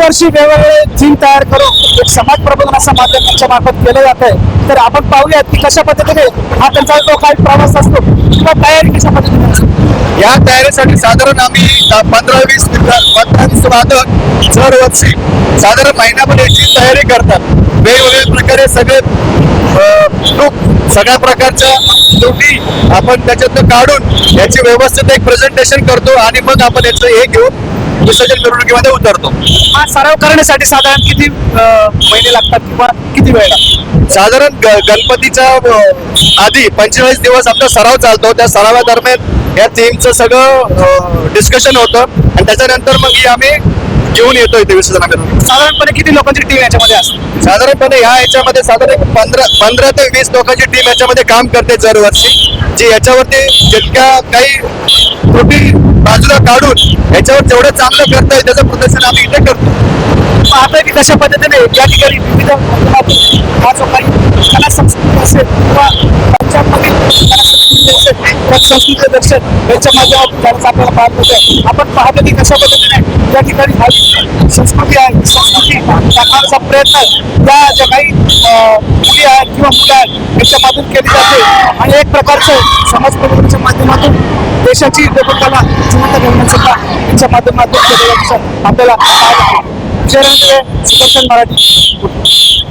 दरवर्षी वेगवेगळे थीम तयार करून एक समाज प्रबोधनाचं माध्यम त्यांच्या मार्फत केलं जात आहे. तर आपण पाहूयात की कशा पद्धतीने हा त्यांचा जो काही प्रवास असतो किंवा तयारी कशा पद्धतीने असते. या तयारीसाठी साधारण आम्ही पंधरा वीस पंधरा वीस वादक दरवर्षी साधारण महिन्यामध्ये याची तयारी करतात. वेगवेगळ्या प्रकारे सगळे लोक सगळ्या प्रकारच्या त्रुटी आपण त्याच्यातनं काढून याची व्यवस्थित एक प्रेझेंटेशन करतो आणि मग आपण याचं हे घेऊन विसर्जन मिरवणुकीमध्ये उतरतो हा सराव करण्यासाठी साधारण किती महिने लागतात किंवा किती वेळ लागतो? साधारण गणपतीच्या आधी पंचेचाळीस दिवस आपला सराव चालतो. त्या सरावादरम्यान या थीमचं सगळं डिस्कशन होतं. आणि त्याच्यानंतर मग ही आम्ही घेऊन येतो इथे विसर्जन मिरवणूक साधारणपणे किती लोकांची टीम याच्यामध्ये असते? साधारणपणे ह्या याच्यामध्ये साधारण पंधरा पंधरा ते वीस लोकांची टीम याच्यामध्ये काम करते दरवर्षी. जी याच्यावरती जितक्या काही त्रुटी बाजूला काढून याच्यावर जेवढं चांगलं करता येईल त्याचं प्रदर्शन आम्ही इथे करतो. पाहतोय की कशा पद्धतीने या ठिकाणी विविध माध्यमातून हा जो काही कला संस्कृती असेल किंवा पंजाबमधील कला संस्कृती असेल किंवा संस्कृती दर्शन यांच्या माध्यमातून त्याचा आपल्याला पाहत होतं आपण पाहतो की कशा पद्धतीने या ठिकाणी हा संस्कृती आहे संस्कृती दाखवण्याचा प्रयत्न त्या ज्या काही मुली आहेत किंवा मुलं आहेत यांच्यामधून केली जाते. आणि एक प्रकारचं समाज प्रबोधनाच्या माध्यमातून देशाची लोककला जिवंत ठेवण्याचं काम यांच्या माध्यमातून केलं जातं आपल्याला सुदर्शन मराठी